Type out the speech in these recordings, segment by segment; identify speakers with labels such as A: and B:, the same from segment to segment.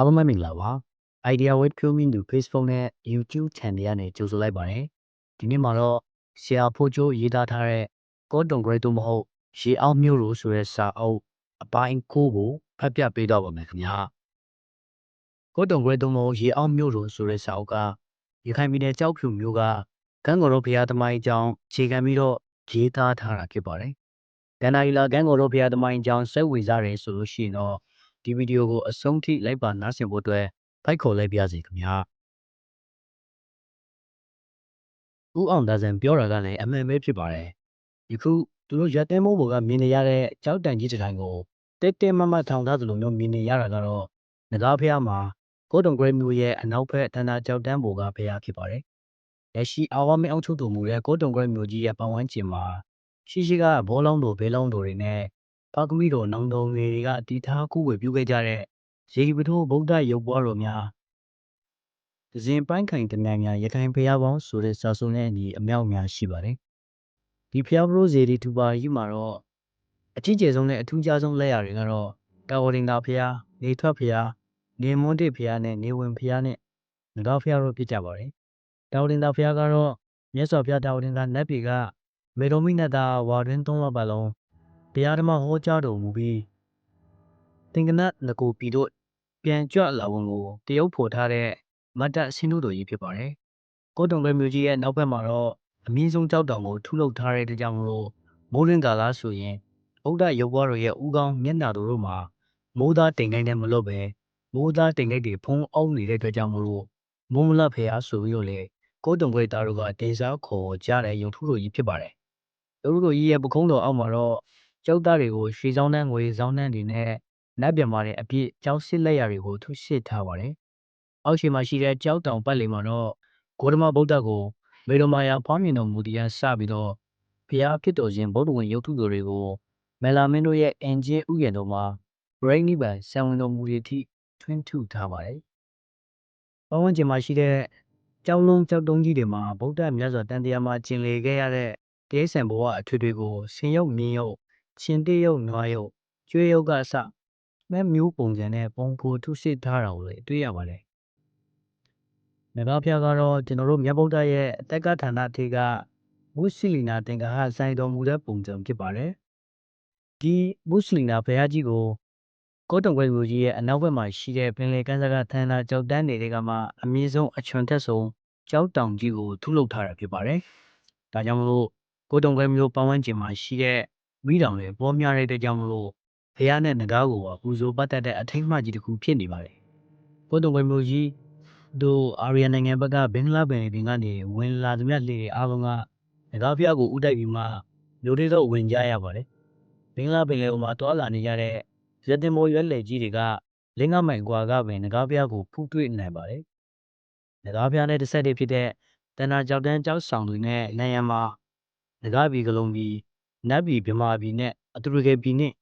A: အားလုံးပဲမင်္ဂလာပါ Idea Web Filming သူ Facebook နဲ့ YouTube Channel ကနေကြိုဆိုလိုက်ပါတယ်ဒီနေ့မှာတော့ဆရာဖိုးချိုးရေးသားထားတဲ့ Cotton Grade တို့မဟုတ်ရေအောင်မျိုးလို့ဆိုတဲ့စာအုပ်အပိုင်း9ကိုဖတ်ပြပေးတော့ပါမယ်ခင်ဗျာ Cotton Grade တို့မဟုတ်ရေအောင်မျိုးလို့ဆိုတဲ့စာအုပ်ကရခိုင်ပြည်နယ်ကြောက်ဖြူမျိုးကကန်းကော်တော်ဘုရားသမိုင်းအကြောင်းခြေခံပြီးတော့ရေးသားထားတာဖြစ်ပါတယ်ကန္နာရီလာကန်းကော်တော်ဘုရားသမိုင်းအကြောင်းစိတ်ဝင်စားတယ်ဆိုလို့ရှိရင်တော့ ဒီဗီဒီယိုကိုအဆုံးထိလိုက်ပါနားဆင်ဖို့အတွက်ဖိုက်ခေါ်လိုက်ပါရစေခင်ဗျာဦးအောင်ဒါဇံပြောတာကလည်းအမှန်ပဲဖြစ်ပါတယ်ယခုသူတို့ရက်တဲမိုးဘော်ကမြင်နေရတဲ့ကြောက်တန်ကြီးတစ်ထိုင်ကိုတက်တက်မတ်မတ်ထောင်ထားသလိုမျိုးမြင်နေရတာကတော့ငကားဖះမှာကိုတုံဂရိတ်မျိုးရဲ့အနောက်ဘက်တန်တာကြောက်တန်းဘော်ကဖះဖြစ်ပါတယ်လက်ရှိအာဝမင်းအောင်ချုပ်တော်မူတဲ့ကိုတုံဂရိတ်မျိုးကြီးရဲ့ပတ်ဝန်းကျင်မှာရှိရှိကဘောလုံးတို့ဘဲလုံးတို့တွေနဲ့ ပါကမီတို့နောင်တုံတွေကအတီထားကူဝေပြုခဲ့ကြတဲ့ရေပထိုးဗုဒ္ဓရုပ်ပွားတော်များဒဇင်ပိုင်းခိုင်တမန်များရခိုင်ဖျားပေါင်းဆိုတဲ့စာစုံနဲ့အညီအမြောက်များရှိပါတယ်ဒီဖျားပရိုးဇေဒီတူပါကြီးမှာတော့အကြီးကျယ်ဆုံးနဲ့အထူးခြားဆုံးလက်ရာတွေကတော့တာဝတင်တာဖျားနေထွက်ဖျားနေမွန်းတစ်ဖျားနဲ့နေဝင်ဖျားနဲ့ငကောက်ဖျားတို့ဖြစ်ကြပါတယ်တာဝတင်တာဖျားကတော့မြတ်စွာဘုရားတာဝတင်တာနတ်ပြည်ကမေတော်မိနတာဝါတွင်သုံးလပတ်လုံး တရားဓမ္မဟောကြားတော်မူပြီးသင်္ကနငကိုပြည်တို့ပြန်ကြွလာဝင်ကိုတရုတ်ဖော်ထားတဲ့မတ်တပ်ဆင်းတို့တော်ကြီးဖြစ်ပါတယ်။ကိုတုံပဲမျိုးကြီးရဲ့နောက်ဘက်မှာတော့အမြင့်ဆုံးကြောက်တောင်ကိုထုလုပ်ထားတဲ့အတွက်ကြောင့်မလို့မိုးရင်းကာလာဆိုရင်ဗုဒ္ဓရုပ်ဘွားတို့ရဲ့ဥကောင်းမျက်နှာတို့မှာမိုးသားတိမ်တိုင်းနဲ့မလွတ်ပဲမိုးသားတိမ်တိုင်းတွေဖုံးအောင်နေတဲ့အတွက်ကြောင့်မလို့မုံမလဖေအားဆိုပြီးတော့လေကိုတုံခွေသားတို့ကတင်စားခေါ်ကြတဲ့ရုံထုတို့ကြီးဖြစ်ပါတယ်။ရုံထုတို့ကြီးရဲ့ပကုံးတော်အောက်မှာတော့ ကျောက်သားတွေကိုရွှေစောင်းနှန်းငွေစောင်းနှန်းတွေနဲ့နတ်ပြန်မာတဲ့အပြည့်ကျောက်စစ်လက်ရာတွေကိုထုရှစ်ထားပါတယ်။အောက်ခြေမှာရှိတဲ့ကျောက်တောင်ပတ်လည်မှာတော့ဂေါတမဗုဒ္ဓကိုမေတော်မာယာဖွားမြင်တော်မူတရားစပြီးတော့ဘုရားဖြစ်တော်ခြင်းဗုဒ္ဓဝင်ရုပ်ထုတော်တွေကိုမလာမင်းတို့ရဲ့အင်ဂျင်ဥယျာဉ်တော်မှာဘရိတ်နိဗ္ဗာန်ဆံဝင်တော်မူသည့်အထိထွန်းထုထားပါတယ်။ပဝန်းကျင်မှာရှိတဲ့ကျောင်းလုံးကျောက်တုံးကြီးတွေမှာဗုဒ္ဓမြတ်စွာတန်တရားမှာကျင်လေခဲ့ရတဲ့တိရစ္ဆာန်ဘဝအထွေထွေကိုဆင်ရုပ်မြင်ရုပ် ရှင်တေးရုပ်နွားရုပ်ကျွေးရုပ်ကအစမဲ့မျိုးပုံစံနဲ့ပုံဖော်ထုစစ်ထားတာကိုလည်းတွေ့ရပါတယ်။နဂါဖျားကတော့ကျွန်တော်တို့မြတ်ဗုဒ္ဓရဲ့အတက်ကဌာနထေကမုစလီနာသင်္ကာဟဆိုင်တော်မူတဲ့ပုံစံဖြစ်ပါတယ်။ဒီမုစလီနာဘုရားကြီးကိုကောတုံကွယ်မျိုးကြီးရဲ့အနောက်ဘက်မှာရှိတဲ့ပင်လယ်ကမ်းစပ်ကထန်းသာကြောက်တန်းတွေကမှအမြင့်ဆုံးအချွန်ထက်ဆုံးကြောက်တောင်ကြီးကိုထုလုပ်ထားတာဖြစ်ပါတယ်။ဒါကြောင့်မလို့ကိုတုံကွယ်မျိုးပတ်ဝန်းကျင်မှာရှိတဲ့ မိတောင်တွေပေါ်များတဲ့အတွက်ကြောင့်မလို့ဖះနဲ့ငကားကိုပါပူဇော်ပတ်သက်တဲ့အထိတ်မှကြီးတစ်ခုဖြစ်နေပါတယ်။ကိုတုံကွယ်မျိုးကြီးတို့အာရီယနိုင်ငံဘက်ကဘင်္ဂလားပင်လယ်ပြင်ကနေဝင်လာသမျှလေတွေအားလုံးကငကားဖះကိုဥတိုက်ပြီးမှမျိုးတွေတော့ဝင်ကြရပါတယ်။ဘင်္ဂလားပင်လယ်ပေါ်မှာတွာလာနေကြတဲ့ရတင်မိုးရွက်လေကြီးတွေကလင်းကမိုင်ကွာကပင်ငကားဖះကိုဖူးတွေ့နိုင်ပါတယ်။ငကားဖះနဲ့တစ်ဆက်တည်းဖြစ်တဲ့တန်တာကြောက်တန်းကြောက်ဆောင်တွေနဲ့နိုင်ရန်မှာငကားပြည်ကလုံးပြည် နတ်ပြည်ဗမာပြည်နဲ့အတူတကယ်ပြည်နဲ့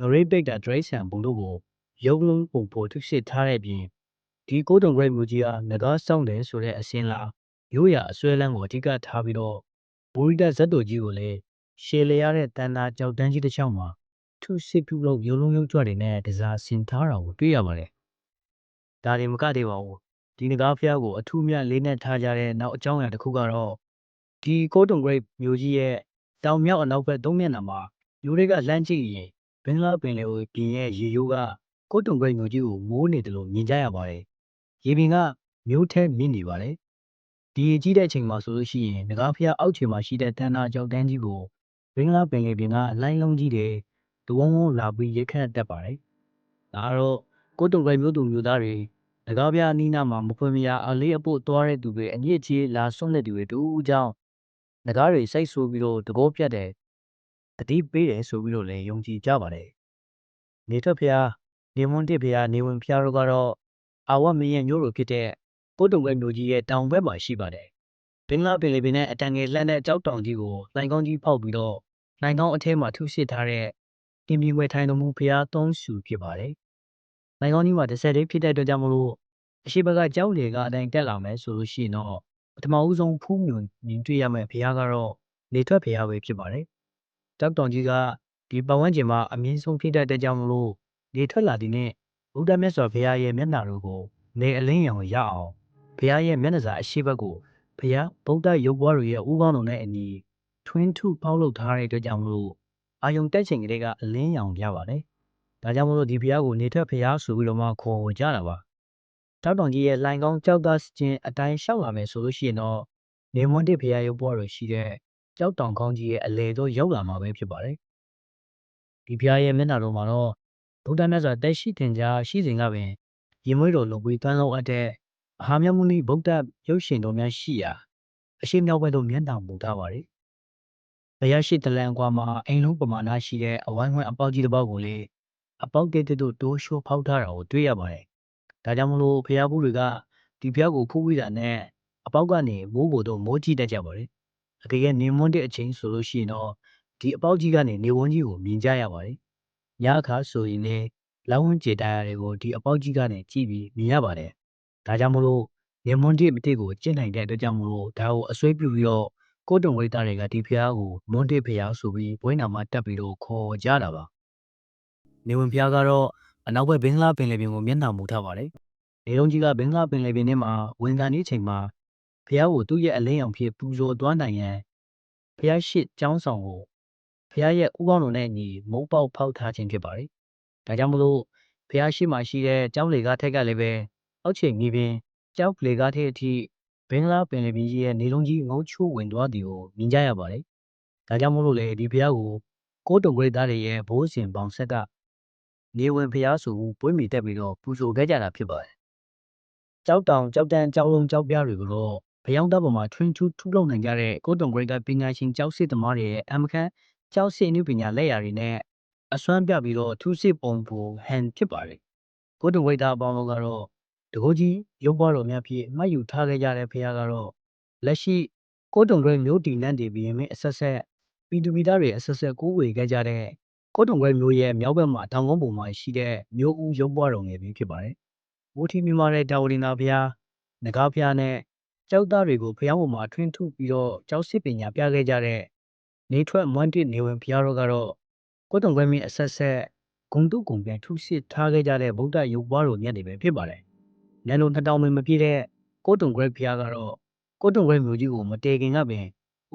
A: ငရိတ်ပိတ်တာဒရိဆန်ဘုံတို့ကိုရုပ်လုံးပုံပေါ်ထုစစ်ထားတဲ့ပြင်ဒီကိုတုံဂရိတ်မျိုးကြီးဟာငကားဆောင်တယ်ဆိုတဲ့အစင်းလားရိုးရာအစွဲလန်းကိုအဓိကထားပြီးတော့ဘူရိဒဇတ်တော်ကြီးကိုလည်းရှေလျရတဲ့တန်တာကြောက်တန်းကြီးတစ်ချောင်းမှာထုစစ်ပြုလုပ်ရုံလုံးရုံကြွတွေနဲ့တစားဆင်ထားတာကိုတွေ့ရပါတယ်။ဒါတွေမကသေးပါဘူး။ဒီငကားဖျားကိုအထူးမြတ်လေးနဲ့ထားကြတဲ့နောက်အကြောင်းအရာတစ်ခုကတော့ဒီကိုတုံဂရိတ်မျိုးကြီးရဲ့ တောင်မြောက်အနောက်ဘက်သုံးမျက်နှာမှာယူတွေကလှမ်းကြည့်ရင်ဘင်္ဂလားပင်လယ်ကိုပြင်ရဲ့ရေရိုးကကိုတုံဂရိတ်မျိုးကြီးကိုမိုးနေတယ်လို့မြင်ကြရပါတယ်။ရေပြင်ကမျိုးထဲမြင့်နေပါတယ်။ဒီကြီးတဲ့အချိန်မှာဆိုလို့ရှိရင်ငကားဖျားအောက်ခြေမှာရှိတဲ့တန်တာကြောက်တန်းကြီးကိုဘင်္ဂလားပင်လယ်ပြင်ကအလိုင်းလုံးကြီးတွေဒဝုံဝုံလာပြီးရိတ်ခတ်တတ်ပါတယ်။ဒါကတော့ကိုတုံဂရိတ်မျိုးသူမျိုးသားတွေငကားဖျားအနီးနားမှာမဖွင့်မရအလေးအဖို့သွားတဲ့သူတွေအညစ်အကြေးလာဆွန့်တဲ့သူတွေတူးကြောင်း ငကားတွေစိတ်ဆိုးပြီးတော့တကောပြတ်တယ်တတိပေးတယ်ဆိုပြီးတော့လည်းယုံကြည်ကြပါတယ်နေထွက်ဖျားနေမွန်းတစ်ဖျားနေဝင်ဖျားတို့ကတော့အာဝမင်းရဲ့မျိုးလိုဖြစ်တဲ့ကိုတုံဝဲမျိုးကြီးရဲ့တောင်ဘက်မှာရှိပါတယ်ဘင်္ဂလားပင်လယ်ပြင်နဲ့အတန်ငယ်လှမ်းတဲ့ကြောက်တောင်ကြီးကိုလိုင်ကောင်းကြီးဖောက်ပြီးတော့လိုင်ကောင်းအထဲမှာထုရှစ်ထားတဲ့တင်ပြင်းဝဲထိုင်တော်မူဖျားသုံးစုဖြစ်ပါတယ်လိုင်ကောင်းကြီးမှာတစ်ဆက်တည်းဖြစ်တဲ့အတွက်ကြောင့်မလို့အရှိဘကကြောက်လေကအတိုင်းတက်လာမယ်ဆိုလို့ရှိရင်တော့ ပထမဦးဆုံးဖူးမြုံမြင်တွေ့ရမယ့်ဘုရားကတော့နေထွက်ဘုရားပဲဖြစ်ပါတယ်။တောက်တောင်ကြီးကဒီပတ်ဝန်းကျင်မှာအမြင့်ဆုံးဖြစ်တဲ့အတွက်ကြောင့်မလို့နေထွက်လာတဲ့နဲ့ဗုဒ္ဓမြတ်စွာဘုရားရဲ့မျက်နှာတော်ကိုနေအလင်းရောင်ရအောင်ဘုရားရဲ့မျက်နှာစာအရှိဘက်ကိုဘုရားဗုဒ္ဓရုပ်ဘွားတွေရဲ့ဥကောင်းတော်နဲ့အညီထွင်းထုပေါက်လုပ်ထားတဲ့အတွက်ကြောင့်မလို့အာယုံတက်ချိန်ကလေးကအလင်းရောင်ရပါတယ်။ဒါကြောင့်မလို့ဒီဘုရားကိုနေထွက်ဘုရားဆိုပြီးတော့မှခေါ်ဝေကြတာပါ။ တောက်တောင်ကြီးရဲ့လိုင်ကောင်းကြောက်သားချင်းအတိုင်းလျှောက်လာမယ်ဆိုလို့ရှိရင်တော့နေမွန်းတစ်ဘုရားရုပ်ဘွားတွေရှိတဲ့ကြောက်တောင်ကောင်းကြီးရဲ့အလေတော့ရောက်လာမှာပဲဖြစ်ပါတယ်။ဒီဘုရားရဲ့မျက်နှာတော်မှာတော့ဗုဒ္ဓမြတ်စွာတက်ရှိတင်ကြားရှိစဉ်ကပင်ရင်မွေးတော်လုံပြီးတန်းလုံးအပ်တဲ့အဟာမြတ်မုနီဗုဒ္ဓရုပ်ရှင်တော်များရှိရာအရှိမြောက်ဘက်သို့မျက်နှာမူထားပါတယ်။ဘုရားရှိတလန်ကွာမှာအိမ်လုံးပမာဏရှိတဲ့အဝိုင်းဝန်းအပေါက်ကြီးတစ်ပေါက်ကိုလေအပေါက်တဲတဲတို့တိုးရှိုးဖောက်ထားတာကိုတွေ့ရပါတယ်။ ဒါကြောင့်မလို့ဘုရားဘူးတွေကဒီဘုရားကိုဖူးပြီးတာနဲ့အပေါက်ကနေမိုးဘိုတို့မိုးကြည့်တတ်ကြပါတယ်။အကယ်၍နေမွန်းတဲ့အချိန်ဆိုလို့ရှိရင်တော့ဒီအပေါက်ကြီးကနေနေဝန်းကြီးကိုမြင်ကြရပါတယ်။ညအခါဆိုရင်လည်းလောင်းဝန်းကျေတရားတွေကိုဒီအပေါက်ကြီးကနေကြည့်ပြီးမြင်ရပါတယ်။ဒါကြောင့်မလို့နေမွန်းတိမတိကိုကျင့်နိုင်တဲ့အတွက်ကြောင့်မလို့ဒါကိုအစွဲပြုပြီးတော့ကိုတုံဝိသတွေကဒီဖျားကိုမွန်းတိဖျားဆိုပြီးဘွဲနာမှာတက်ပြီးတော့ခေါ်ကြတာပါ။နေဝင်ဖျားကတော့ အနောက်ဘက်ဘင်္ဂလားပင်လယ်ပြင်ကိုမျက်နှာမူထားပါတယ်။နေလုံးကြီးကဘင်္ဂလားပင်လယ်ပြင်ထဲမှာဝင်ကန်နေချိန်မှာဖျားကိုသူ့ရဲ့အလင်းရောင်ဖြစ်ပူဇော်သွားနိုင်ရန်ဖျားရှိကျောင်းဆောင်ကိုဖျားရဲ့ဥကောင်းတော်နဲ့အညီမုံပေါက်ဖောက်ထားခြင်းဖြစ်ပါတယ်။ဒါကြောင့်မလို့ဖျားရှိမှရှိတဲ့ကျောင်းလေကားထက်ကလည်းပဲအောက်ချိန်မြေပြင်ကျောက်လေကားထက်အထိဘင်္ဂလားပင်လယ်ပြင်ကြီးရဲ့နေလုံးကြီးငုံချိုးဝင်သွားသည်ကိုမြင်ကြရပါတယ်။ဒါကြောင့်မို့လို့လေဒီဖျားကိုကိုတုံဂရိတ်သားတွေရဲ့ဘိုးစင်ပေါင်ဆက်က နေဝင်ဖျားဆိုပြီးပွေးမီတက်ပြီးတော့ပူဇော်ခဲ့ကြတာဖြစ်ပါတယ်။ကြောက်တောင်ကြောက်တန်းကြောက်လုံးကြောက်ပြားတွေကိုတော့ဘယောင်းတပ်ပေါ်မှာထွင်းထူးထူးလုံနိုင်ကြတဲ့ကိုတုံဂရိတ်ကပညာရှင်ကြောက်စစ်သမားတွေရဲ့အမခန့်ကြောက်စစ်အနုပညာလက်ရာတွေနဲ့အစွမ်းပြပြီးတော့ထူးစစ်ပုံပူဟန်ဖြစ်ပါတယ်။ကိုတုံဂရိတ်သားအပေါင်းတို့ကတော့တကိုးကြီးရုပ်ဘွားတော်များဖြင့်မှတ်ယူထားခဲ့ကြတဲ့ဖျားကတော့လက်ရှိကိုတုံဂရိတ်မျိုးတီနန်းတွေပြီးရင်အဆက်ဆက်ပီတူပီသားတွေအဆက်ဆက်ကိုးဝေခဲ့ကြတဲ့ ကိုတုံဂရိတ်မျိုးရဲ့မြောက်ဘက်မှာတောင်ကုန်းပုံမှာရှိတဲ့မျိုးဦးရုပ်ဘွားတော်ငယ်ပြီးဖြစ်ပါတယ်။ဝိထီမြမာတဲ့တာဝရီနာဖျားငကားဖျားနဲ့ကျောက်သားတွေကိုဖျားပေါ်မှာထွင်းထုပြီးတော့ကျောက်စစ်ပညာပြခဲ့ကြတဲ့နေထွက်မွမ်းတစ်နေဝင်ဖျားတော်ကတော့ကိုတုံဂရိတ်မင်းအဆက်ဆက်ဂုံတုဂုံပြန်ထုစစ်ထားခဲ့ကြတဲ့ဗုဒ္ဓရုပ်ဘွားတော်မြတ်တွေပဲဖြစ်ပါတယ်။နန်လိုနှစ်တောင်မမပြည့်တဲ့ကိုတုံဂရိတ်ဖျားကတော့ကိုတုံဂရိတ်မျိုးကြီးကိုမတည်ခင်ကပင်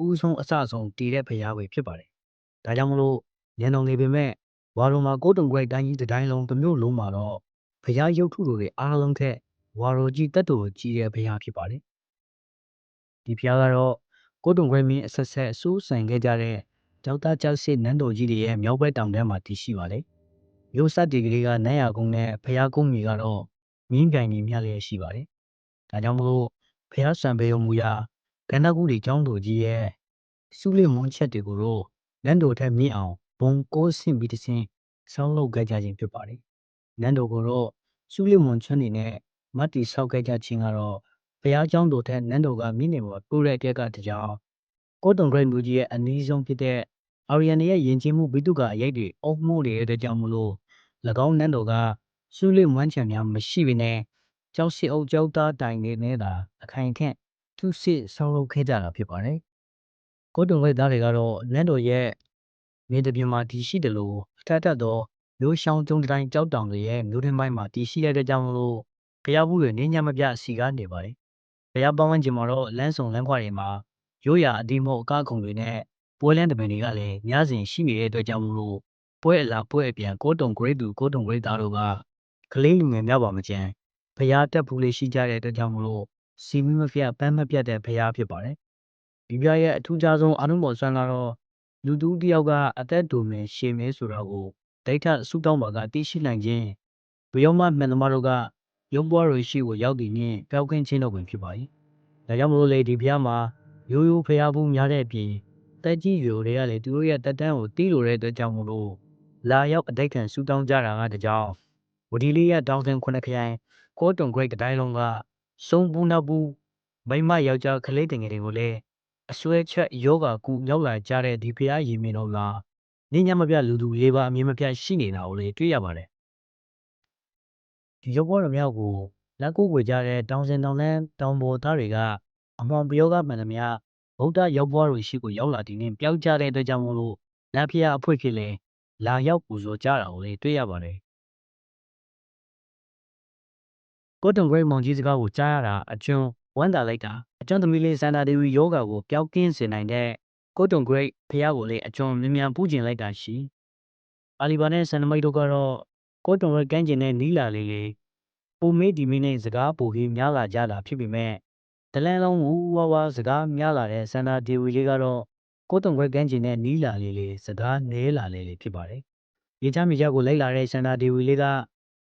A: ဦးဆုံးအစဆုံးတည်တဲ့ဖျားပဲဖြစ်ပါတယ်။ဒါကြောင့်မလို့ ညံတော်နေပေမဲ့ဝါရုံမှာကိုတုံဂရိတ်တိုင်းကြီးတစ်တိုင်းလုံးတစ်မျိုးလုံးမှာတော့ဖျားရုပ်ထုတွေအားလုံးထက်ဝါရိုကြီးတက်တော်ကြီးတဲ့ဖျားဖြစ်ပါတယ်။ဒီဖျားကတော့ကိုတုံဂရိတ်မင်းအဆက်ဆက်အစိုးဆိုင်ခဲ့ကြတဲ့ကျောက်သားကျောက်စစ်နန်းတော်ကြီးတွေရဲ့မြောက်ဘက်တောင်တန်းမှာတည်ရှိပါတယ်။မျိုးဆက်တီကလေးကနတ်ရကုန်းနဲ့ဖျားကုန်းကြီးကတော့မြင်းကန်ကြီးမြလျက်ရှိပါတယ်။ဒါကြောင့်မလို့ဖျားဆံပေုံမူရာကန္နကုလီကျောင်းတော်ကြီးရဲ့စုလိမွန်ချက်တွေကိုတော့နန်းတော်ထက်မြင့်အောင် ဘုံကိုးဆင့်ပြီးတခြင်းဆောင်းလုပ်ခဲ့ကြခြင်းဖြစ်ပါတယ်။နန်းတော်ကိုတော့စုလိမွန်ချွန်းနေနဲ့မတ်တီဆောက်ခဲ့ကြခြင်းကတော့ဘုရားကျောင်းတော်ထက်နန်းတော်ကမိနေပေါ်ပို့တဲ့တက်ကတကြောင်ကိုတုံဂရိတ်မျိုးကြီးရဲ့အနည်းဆုံးဖြစ်တဲ့အာရီယန်ရဲ့ယဉ်ကျေးမှုဘိတုကအရိတ်တွေအုံမှုနေတဲ့ကြောင့်မလို့၎င်းနန်းတော်ကစုလိမွန်ချံများမရှိဘဲနဲ့ကျောက်စစ်အုပ်ကျောက်သားတိုင်နေနေတာအခိုင်ခန့်သူစစ်ဆောက်လုပ်ခဲ့ကြတာဖြစ်ပါတယ်။ကိုတုံဂရိတ်သားတွေကတော့နန်းတော်ရဲ့ မြေတပြင်မှာတည်ရှိတယ်လို့အထက်ထက်သောမျိုးရှောင်းကျုံတိုင်းကြောက်တောင်တွေရဲ့မျိုးထင်းပိုင်းမှာတည်ရှိရတဲ့ကြောင့်မလို့ဘုရားဘူးတွေနေညမပြစီကားနေပါတယ်။ဘုရားပေါင်းဝန်းကျင်မှာတော့လမ်းစုံလမ်းခွတွေမှာရိုးရာအဒီမို့အကားခုံတွေနဲ့ပွဲလန်းတပင်တွေကလည်းများစဉ်ရှိနေတဲ့အတွက်ကြောင့်မလို့ပွဲအလားပွဲအပြန်ကိုတုံဂရိတ်သူကိုတုံဂရိတ်သားတို့ကကလေးလူငယ်များပါမကျန်ဘုရားတက်ဘူးလေးရှိကြတဲ့အတွက်ကြောင့်မလို့စီမီမပြတ်ပန်းမပြတ်တဲ့ဘုရားဖြစ်ပါတယ်။ဒီပြရဲ့အထူးခြားဆုံးအာနုဘော်ဆွမ်းကတော့ လူတူတယောက်ကအသက်တူမယ်ရှည်မယ်ဆိုတာကိုဒိဋ္ဌဆုတောင်းပါကသိရှိနိုင်ခြင်းဘယောမမှန်သမားတို့ကရုပ်ပွားရရှိကိုရောက်တည်နှင့်ပျောက်ကင်းခြင်းတို့ပင်ဖြစ်ပါ၏ဒါကြောင့်မလို့လေဒီဖျားမှာရိုးရိုးဖျားဘူးများတဲ့အပြင်တက်ကြီးရိုတွေကလည်းသူတို့ရဲ့တက်တန်းကိုတီးလိုတဲ့အတွက်ကြောင့်မလို့လာရောက်အတိတ်ခံဆူတောင်းကြတာကတကြောင်ဝဒီလေးရတောင်းစင်ခုနှစ်ခရိုင်ကိုတုံဂရိတ်တိုင်းလုံးကစုံပူနောက်ပူမိမယောက်ျားကလေးတင်ငယ်တွေကိုလည်း အစွဲချက်ယောဂကူရောက်လာကြတဲ့ဒီဖျားရည်မင်းတော်ကညညမပြလူသူလေးပါအမြင်မပြရှိနေတာကိုလေတွေ့ရပါတယ်ဒီရုပ်ဘောတော်မြောက်ကိုလက်ကိုဝေကြတဲ့တောင်စင်တောင်လန်းတောင်ပေါ်သားတွေကအမှန်ပယောဂမှန်သမျှဗုဒ္ဓရုပ်ဘောတော်ရှိကိုရောက်လာတဲ့နေ့ပျောက်ကြတဲ့အတွက်ကြောင့်မို့လို့လက်ဖျားအဖွင့်ဖြစ်လေလာရောက်ပူဇော်ကြတာကိုလေတွေ့ရပါတယ်ကိုတုံဂရိတ်မောင်ကြီးစကားကိုကြားရတာအကျွန်း ဝမ်းသာလိုက်တာအကျွမ်းသမီးလေးစန္ဒာဒေဝီယောဂါကိုပျောက်ကင်းစေနိုင်တဲ့ကိုတုံဂရိတ်ဖះကိုလည်းအကျွမ်းမြန်မြန်ပူးကျင်လိုက်တာရှိအာလီဘာနဲ့ဆန်နမိတ်တို့ကတော့ကိုတုံဂရိတ်ကန်းကျင်တဲ့နီလာလေးလေးပုံမေးဒီမင်းနဲ့စကားပိုပြီးများလာကြတာဖြစ်ပေမဲ့ဒလန်လုံးဝဝဝစကားများလာတဲ့စန္ဒာဒေဝီလေးကတော့ကိုတုံခွဲကန်းကျင်တဲ့နီးလာလေးလေးစကားနဲလာလေးလေးဖြစ်ပါတယ်။ရေချမ်းမြေချကိုလိုက်လာတဲ့စန္ဒာဒေဝီလေးက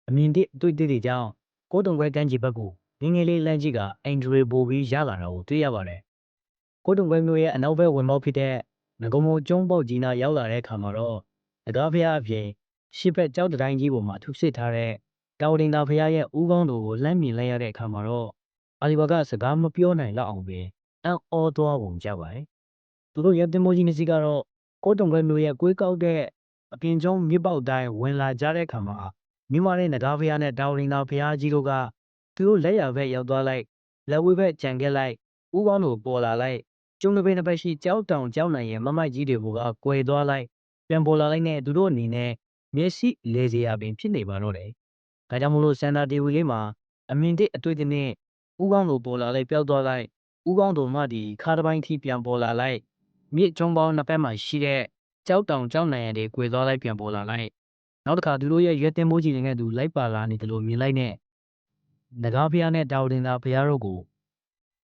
A: အမြင်တိအတွေ့အထိကြောင့်ကိုတုံခွဲကန်းကျင်ဘက်ကို ငင်းငယ်လေးလမ်းကြီးကအင်ဒရီပိုပြီးရလာတာကိုတွေ့ရပါတယ်။ကိုတုံခွဲမျိုးရဲ့အနောက်ဘက်ဝင်ပေါက်ဖြစ်တဲ့ငကုံမုံကျုံးပေါက်ကြီးနာရောက်လာတဲ့အခါမှာတော့အတော်ဖျားအပြင်ရှစ်ဘက်ကြောက်တိုင်းကြီးပေါ်မှာထုစစ်ထားတဲ့တောင်တင်သာဖျားရဲ့ဦးကောင်းတို့ကိုလှမ်းမြင်လိုက်ရတဲ့အခါမှာတော့အာလီဘာကစကားမပြောနိုင်တော့အောင်ပဲအံ့ဩသွားပုံကြပါတယ်။သူတို့ရဲ့တင်မိုးကြီးနှစ်စီးကတော့ကိုတုံခွဲမျိုးရဲ့ကွေးကောက်တဲ့အပြင်ကျုံးမြစ်ပေါက်တိုင်းဝင်လာကြတဲ့အခါမှာမိမတဲ့နဂါဖျားနဲ့တောင်ရင်တော်ဖျားကြီးတို့က သူတို့လက်ရဘက်ရောက်သွားလိုက်လက်ဝဲဘက်ကြံခဲ့လိုက်ဥကောင်းတို့ပေါ်လာလိုက်ကျုံတစ်ပိတစ်ပတ်ရှိကြောက်တောင်ကြောက်နိုင်ရဲ့မမိုက်ကြီးတွေကကွယ်သွားလိုက်ပြန်ပေါ်လာလိုက်နဲ့သူတို့အနေနဲ့မျက်စိလေစရာပင်ဖြစ်နေပါတော့တယ်။ဒါကြောင့်မလို့စန္ဒာတီဝီလေးမှာအမြင်တစ်အတွေ့အကြုံနဲ့ဥကောင်းတို့ပေါ်လာလိုက်ပျောက်သွားလိုက်ဥကောင်းတို့မှဒီခါတစ်ပိုင်းထိပြန်ပေါ်လာလိုက်မြစ်ကျုံပေါင်းနှစ်ဖက်မှာရှိတဲ့ကြောက်တောင်ကြောက်နိုင်ရတဲ့ကွယ်သွားလိုက်ပြန်ပေါ်လာလိုက်နောက်တစ်ခါသူတို့ရဲ့ရွက်တင်မိုးကြီးတွေနဲ့သူလိုက်ပါလာနေတယ်လို့မြင်လိုက်နဲ့ နဂါဖျားနဲ့တာဝတင်သာဖျားတို့ကို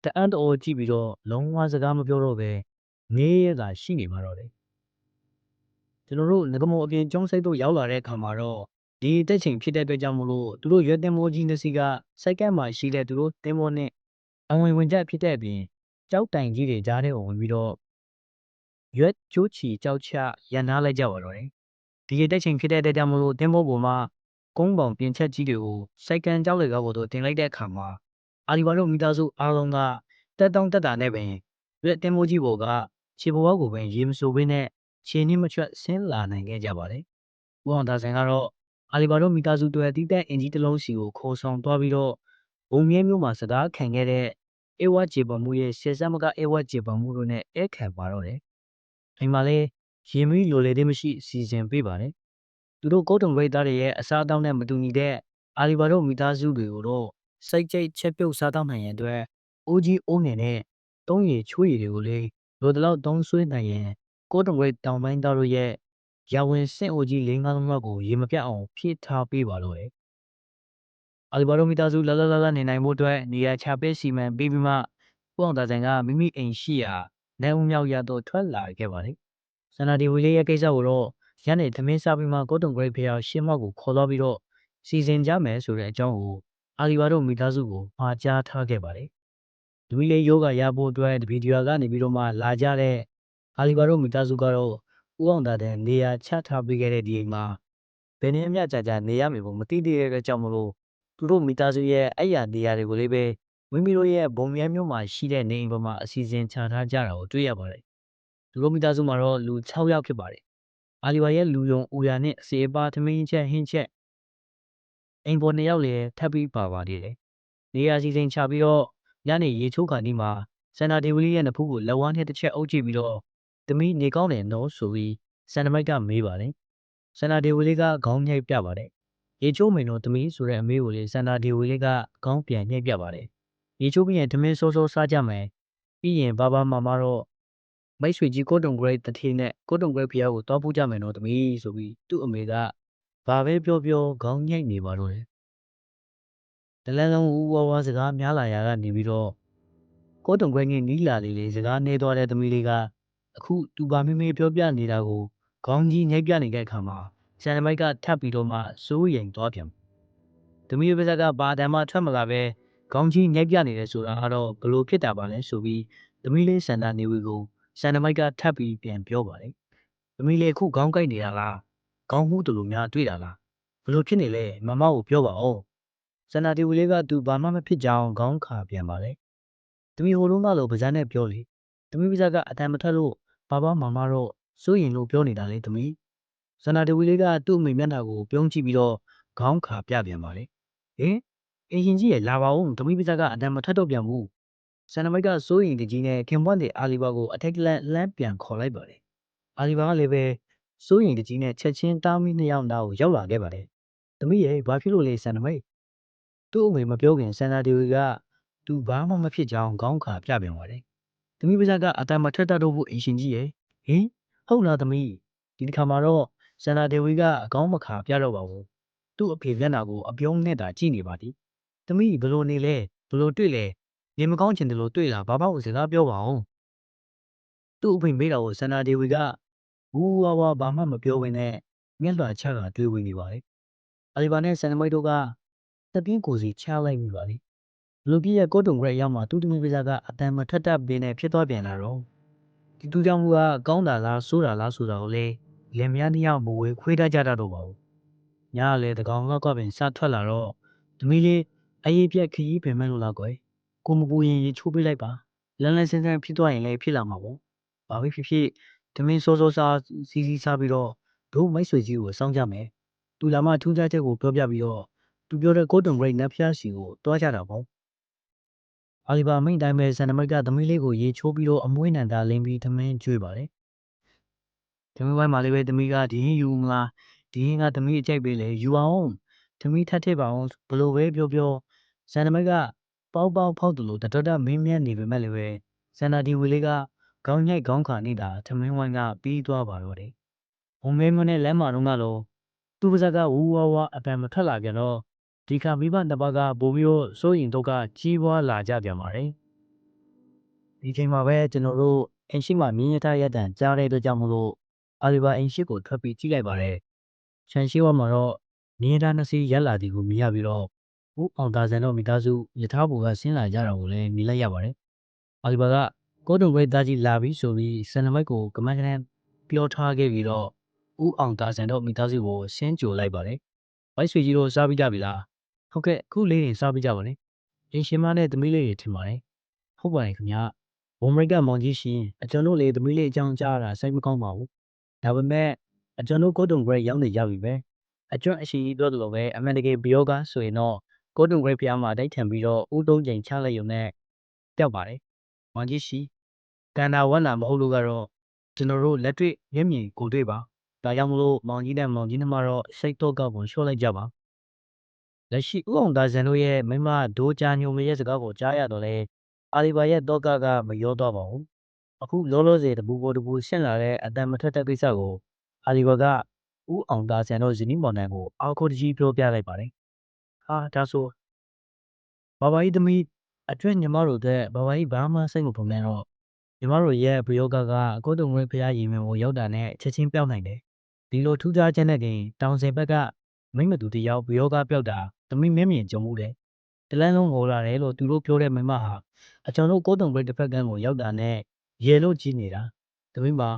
A: တအံ့တော်ကြည့်ပြီးတော့လုံးဝစကားမပြောတော့ပဲနေရတာရှိနေမှာတော့တယ်ကျွန်တော်တို့ငကမောအပြင်ကျုံးစိတ်တို့ရောက်လာတဲ့အခါမှာတော့ဒီတက်ချိန်ဖြစ်တဲ့အတွက်ကြောင့်မလို့သူတို့ရွက်တင်မိုးကြီးနှစ်စီးကစိုက်ကက်မှာရှိတဲ့သူတို့တင်မိုးနဲ့အဝင်ဝင်ချက်ဖြစ်တဲ့အပြင်ကြောက်တိုင်ကြီးတွေကြားထဲကိုဝင်ပြီးတော့ရွက်ကျိုးချီကြောက်ချရန်နာလိုက်ကြပါတော့တယ်ဒီတက်ချိန်ဖြစ်တဲ့အတွက်ကြောင့်မလို့တင်မိုးပေါ်မှာ ကုန်းပေါင်ပြင်ချက်ကြီးတွေကိုစိုက်ကန်ကြောက်လေကားပေါ်သို့တင်လိုက်တဲ့အခါမှာအာလီဘာတို့မိသားစုအားလုံးကတက်တောင်းတက်တာနဲ့ပင်ရွက်တင်မိုးကြီးပေါ်ကခြေပေါ်ကိုပင်ရေမဆိုးဘင်းနဲ့ခြေနှင်းမချွတ်ဆင်းလာနိုင်ခဲ့ကြပါတယ်။ဦးအောင်သာဆန်ကတော့အာလီဘာတို့မိသားစုတွေတီးတဲ့အင်ဂျီတစ်လုံးစီကိုခေါ်ဆောင်သွားပြီးတော့ဘုံမြဲမျိုးမှာစကားခံခဲ့တဲ့အေဝါဂျေပမှုရဲ့ရှေစမကအေဝါဂျေပမှုတို့နဲ့အဲခံပါတော့တယ်။အိမ်မှာလည်းရင်မီလိုလေတဲ့မရှိစီစဉ်ပေးပါတယ်။ သူတို့ကုတ်တုံရိတ်သားတွေရဲ့အစားအသောက်နဲ့မတူညီတဲ့အာလီဘာတို့မိသားစုတွေကိုတော့စိတ်ကြိတ်ချက်ပြုတ်စားတောက်နိုင်ရန်အတွက်အိုးကြီးအိုးငယ်နဲ့တုံးရည်ချွေးရည်တွေကိုလည်းလိုတလောက်တုံးဆွေးနိုင်ရန်ကိုတုံရိတ်တောင်ပိုင်းသားတို့ရဲ့ရဝင်စင့်အိုကြီးလေးငါးလုံးလောက်ကိုရေမပြတ်အောင်ဖြည့်ထားပေးပါတော့တယ်။အာလီဘာတို့မိသားစုလလလလနေနိုင်ဖို့အတွက်နေရာချပေးစီမံပေးပြီးမှပေါ့အောင်သားဆိုင်ကမိမိအိမ်ရှိရာနိုင်ဦးမြောက်ရတော့ထွက်လာခဲ့ပါတယ်။စန္ဒဒီဝီလေးရဲ့ကိစ္စကိုတော့ ရန်နေသမင်းစားပြီးမှကိုတုံဂရိတ်ဖေယာရှင်းမောက်ကိုခေါ်သွားပြီးတော့စီစဉ်ကြမယ်ဆိုတဲ့အကြောင်းကိုအာလီဘာတို့မိသားစုကိုမှာကြားထားခဲ့ပါတယ်။လူကြီးလေးယောဂရဖို့အတွက်ဗီဒီယိုကနေပြီးတော့မှလာကြတဲ့အာလီဘာတို့မိသားစုကတော့ဦးအောင်သားတဲ့နေရာချထားပေးခဲ့တဲ့ဒီအိမ်မှာဘယ်နည်းအမြကြာကြာနေရမယ်ဖို့မသိသေးတဲ့အတွက်ကြောင့်မလို့သူတို့မိသားစုရဲ့အဲ့ရနေရာတွေကိုလေးပဲမိမိတို့ရဲ့ဘုံမြဲမျိုးမှာရှိတဲ့နေအိမ်ပေါ်မှာအစီအစဉ်ချထားကြတာကိုတွေ့ရပါတယ်။သူတို့မိသားစုမှာတော့လူ6ယောက်ဖြစ်ပါတယ်။ အာလီဘာရဲ့လူယုံဦးရနဲ့စေပါသမင်းချက်ဟင်းချက်အိမ်ပေါ်နှစ်ယောက်လည်းထပ်ပြီးပါပါသေးတယ်။နေရာစီစဉ်ချပြီးတော့ညနေရေချိုးခါနီးမှာစန္ဒာဒေဝလီရဲ့နဖူးကိုလက်ဝါးနဲ့တစ်ချက်အုပ်ကြည့်ပြီးတော့သမီးနေကောင်းတယ်နော်ဆိုပြီးစန္ဒမိုက်ကမေးပါတယ်။စန္ဒာဒေဝလီကခေါင်းညှိပ်ပြပါတယ်။ရေချိုးမင်းတို့သမီးဆိုတဲ့အမေးကိုလေစန္ဒာဒေဝလီကခေါင်းပြန်ညှိပ်ပြပါတယ်။ရေချိုးပြီးရင်သမင်းစိုးစိုးစားကြမယ်။ပြီးရင်ဘာဘာမမတော့ မိတ်ဆွေကြီးကိုတုံဂရိတ်တထေးနဲ့ကိုတုံဂရိတ်ဖျားကိုတောက်ပူးကြမယ်နော်သမီးဆိုပြီးသူ့အမေကဘာပဲပြောပြောခေါင်းညိတ်နေပါတော့တယ်။တလန်းလုံးဦးဝါဝါစကားများလာရာကနေပြီးတော့ကိုတုံခွဲငင်းနီးလာလေးလေးစကားနေသွားတဲ့သမီးလေးကအခုသူပါမေးမေးပြောပြနေတာကိုခေါင်းကြီးညိတ်ပြနေတဲ့အခါမှာဆန်နမိုက်ကထပ်ပြီးတော့မှစိုးရိမ်သွားပြန်။သမီးရဲ့ပါဇက်ကဘာတမ်းမှထွက်မလာပဲခေါင်းကြီးညိတ်ပြနေတယ်ဆိုတာကတော့ဘလို့ဖြစ်တာပါလဲဆိုပြီးသမီးလေးစန္ဒနေဝီကို ဆန်နမိုက်ကထပ်ပြီးပြန်ပြောပါတယ်။သမီးလေးအခုခေါင်းကိုက်နေတာလားခေါင်းမှုတူလိုများတွေ့တာလားဘလို့ဖြစ်နေလဲမမကိုပြောပါဦးစန္ဒတီဝီလေးကသူဘာမှမဖြစ်ကြောင်းခေါင်းခါပြန်ပါလေတမီဟိုလုံးကလို့ပါဇက်နဲ့ပြောလေတမီပါဇက်ကအတန်မထက်လို့ဘာဘာမမတော့စိုးရင်လို့ပြောနေတာလေတမီစန္ဒတီဝီလေးကသူ့အမိမျက်နှာကိုပြုံးကြည့်ပြီးတော့ခေါင်းခါပြပြန်ပါလေဟင်အင်ရှင်ကြီးရဲ့လာပါဦးတမီပါဇက်ကအတန်မထက်တော့ပြန်ဘူး ဆန်နမိုက်ကစိုးရင်တကြီးနဲ့ခင်ပွန်းတဲ့အာလီဘာကိုအထက်ကလန့်လန့်ပြန်ခေါ်လိုက်ပါတယ်အာလီဘာကလည်းပဲစိုးရင်တကြီးနဲ့ချက်ချင်းတားမီနှစ်ယောက်နားကိုရောက်လာခဲ့ပါတယ်။သမီးရဲ့ဘာဖြစ်လို့လဲဆန်နမိတ်သူ့အမေမပြောခင်စန္ဒာဒေဝီကသူဘာမှမဖြစ်ကြောင်းခေါင်းခါပြပြန်ပါတယ်။သမီးပါးစပ်ကအတန်မထွက်တတ်တော့ဘူးအင်ရှင်ကြီးရဲ့ဟင်ဟုတ်လားသမီးဒီတစ်ခါမှာတော့စန္ဒာဒေဝီကအကောင်းမခါပြတော့ပါဘူး။သူ့အဖေမျက်နှာကိုအပြုံးနဲ့တာကြည့်နေပါသည်။သမီးဘလို့နေလဲဘလို့တွေ့လဲ နေမကောင်းချင်တယ်လို့တွေ့လားဘာမှကိုစကားပြောပါအောင်။သူ့အဖေမိတာကိုစန္ဒာဒေဝီကဘူးဝါဝါဘာမှမပြောဘဲနဲ့မျက်လွှာချကတွေးဝင်နေပါတယ်။အလီဘာနဲ့စန္ဒမိတ်တို့ကတပြင်းကိုစီချလိုက်မိပါလေ။လူပြည့်ရဲ့ကိုတုံဂရက်ရောက်မှသူ့သမီးပါးစပ်ကအတန်မထွက်တတ်ပင်နဲ့ဖြစ်သွားပြန်လာတော့ဒီသူကြောင့်မူကကောင်းတာလားဆိုးတာလားဆိုတာကိုလေလင်မယားနှစ်ယောက်မဝေခွေးတတ်ကြတတ်တော့ပါဘူး။ညကလည်းတကောင်လောက်ကပင်စထွက်လာတော့သမီးလေးအေးပြက်ခရီးပင်မဲ့လို့လားကွယ်။ ကိုမပူရင်ရေချိုးပေးလိုက်ပါ။လန်းလန်းဆန်းဆန်းဖြစ်သွားရင်လည်းဖြစ်လာမှာပေါ့။ဘာပဲဖြစ်ဖြစ်သမင်းစောစောစားစီစီစားပြီးတော့တို့မိတ်ဆွေကြီးကိုစောင့်ကြမယ်။သူလာမှထူးခြားချက်ကိုပြောပြပြီးတော့သူပြောတဲ့ကိုတုံဂရိတ်နတ်ဖျားစီကိုတွားကြတာပေါ့။အာလီဘာမိန်တိုင်းပဲဆန်နမိတ်ကသမီးလေးကိုရေချိုးပြီးတော့အမွှေးနံတာလင်းပြီးသမင်းကျွေးပါတယ်။သမီးဝိုင်းမှာလည်းပဲသမီးကဒီဟင်းယူမလားဒီဟင်းကသမီးအကြိုက်ပေးလေယူအောင်သမီးထပ်ထည့်ပါအောင်ဘလို့ပဲပြောပြောဆန်နမိတ်က ပေါက်ပေါက်ဖောက်တယ်လို့တတော်တမင်းမြတ်နေပေမဲ့လည်းပဲစန္ဒာဒီဝီလေးကခေါင်းညိုက်ခေါင်းခါနေတာသမင်းဝိုင်းကပြီးသွားပါတော့တယ်။ဘုံမဲမနဲ့လမ်းမှာတော့ကလို့သူ့ပါဇက်ကဝူဝါဝါအပံမထွက်လာပြန်တော့ဒီခါမိဘနှစ်ပါးကဘိုးမျိုးစိုးရင်တော့ကကြီးပွားလာကြပြန်ပါတယ်။ဒီချိန်မှာပဲကျွန်တော်တို့အင်ရှိမှမြင်းရထားရက်တန်ကြားတဲ့အတွက်ကြောင့်မလို့အာလီဘာအင်ရှိကိုထွက်ပြီးကြည့်လိုက်ပါတယ်။ချန်ရှိဝါမှာတော့မြင်းရထားနှစ်စီးရက်လာသည်ကိုမြင်ရပြီးတော့ ဦးအောင်သာဆန်တို့မိသားစုယထာဘူကဆင်းလာကြတာကိုလည်းမြင်လိုက်ရပါတယ်။အာလီဘာကကိုတုံဝိတ်သားကြီးလာပြီဆိုပြီးဆန်နမိုက်ကိုကမန်းကနန်းပြောထားခဲ့ပြီးတော့ဦးအောင်သာဆန်တို့မိသားစုကိုရှင်းကြိုလိုက်ပါတယ်။ဝိုက်ဆွေကြီးတို့စားပြီးကြပြီလား။ဟုတ်ကဲ့အခုလေးတွေစားပြီးကြပါလေ။ရင်ရှင်မနဲ့သမီးလေးတွေထင်ပါတယ်။ဟုတ်ပါတယ်ခင်ဗျာ။ဝမ်ရိကမောင်ကြီးရှင်အကျွန်တို့လေသမီးလေးအကြောင်းကြားတာစိတ်မကောင်းပါဘူး။ဒါပေမဲ့အကျွန်တို့ကိုတုံဂရိတ်ရောက်နေကြပြီပဲ။အကျွမ်းအရှိကြီးပြောသလိုပဲအမှန်တကယ်ဘီယောကဆိုရင်တော့ ကိုတုံဂရိတ်ဖျားမှာတိုက်ထန်ပြီးတော့ဦးသုံးချိန်ချလိုက်ရုံနဲ့ပျောက်ပါတယ်။မောင်ကြီးရှင်ကန်တာဝက်လာမဟုတ်လို့ကတော့ကျွန်တော်တို့လက်တွေ့မျက်မြင်ကိုယ်တွေ့ပါဒါကြောင့်မလို့မောင်ကြီးနဲ့မောင်ကြီးနှမတော့စိတ်တော့ကောက်ကိုလျှော့လိုက်ကြပါလက်ရှိဥအောင်သားဇန်တို့ရဲ့မိမဒိုးချာညုံမရဲ့စကားကိုကြားရတော့လေအာလီဘာရဲ့တော့ကကမရောတော့ပါဘူးအခုလောလောဆယ်တပူပေါ်တပူရှင်းလာတဲ့အတန်မထက်တဲ့ကိစ္စကိုအာလီဘာကဥအောင်သားဇန်တို့ဇနီးမောင်နှံကိုအောက်ခုတကြီးပြောပြလိုက်ပါတယ် ဟာဒါဆိုဘာဘာကြီးသမီးအတွင်းညီမတို့တဲ့ဘာဘာကြီးဘာမှစိတ်မပုံနဲ့တော့ညီမတို့ရဲ့ဘယောဂကကိုတုံဝဲဖရားရင်ဝင်ကိုရောက်တာနဲ့ချက်ချင်းပြောက်နိုင်တယ်ဒီလိုထူးခြားချက်နဲ့တင်တောင်စင်ဘက်ကမိမတူတယောက်ဘယောဂပြောက်တာသမီးမင်းမြင်ကြုံမှုတယ်တလန်းလုံးငိုလာတယ်လို့သူတို့ပြောတဲ့မိမဟာအကျွန်တို့ကိုတုံဝဲတစ်ဖက်ကန်းကိုရောက်တာနဲ့ရေလို့ကြည့်နေတာသမီးမှာ